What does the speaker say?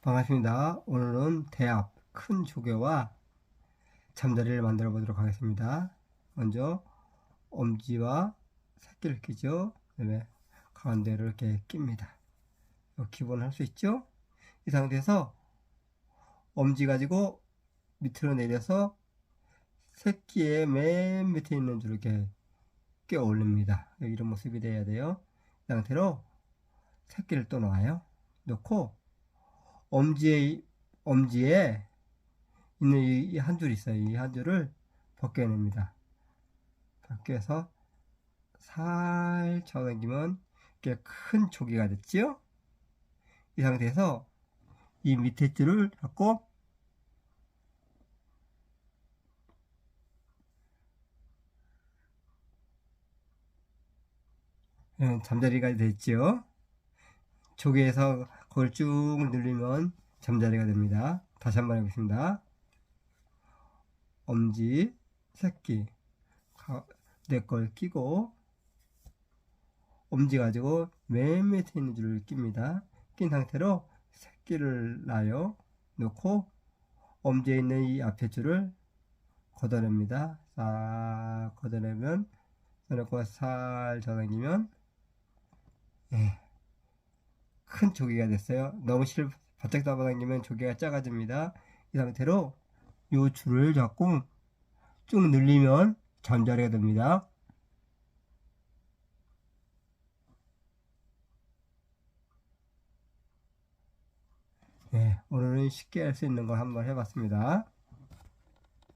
반갑습니다. 오늘은 대합 큰 조개와 잠자리를 만들어 보도록 하겠습니다. 먼저 엄지와 새끼를 끼죠. 그 다음에 가운데를 이렇게 낍니다. 기본 할 수 있죠? 이 상태에서 엄지 가지고 밑으로 내려서 새끼의 맨 밑에 있는 줄 이렇게 끼어 올립니다. 이런 모습이 돼야 돼요. 이 상태로 새끼를 또 놔요. 놓고 엄지에 엄지에 있는 이 한 줄 있어요. 이 한 줄을 벗겨냅니다. 벗겨서 살짝 당기면 이렇게 큰 조개가 됐죠? 이 상태에서 이 밑에 줄을 잡고 음, 잠자리가 됐죠? 조개에서 그걸 쭉 누르면 잠자리가 됩니다. 다시 한번 해보겠습니다. 엄지, 새끼, 내걸 끼고, 엄지 가지고 맨 밑에 있는 줄을 낍니다. 낀 상태로 새끼를 놔요. 놓고, 엄지에 있는 이 앞에 줄을 걷어냅니다. 싹 걷어내면, 그놓고 살 잡아당기면, 예. 큰 조개가 됐어요. 너무 실 바짝 잡아당기면 조개가 작아집니다. 이 상태로 요 줄을 잡고 쭉 늘리면 잠자리가 됩니다. 네, 오늘은 쉽게 할 수 있는 걸 한번 해봤습니다.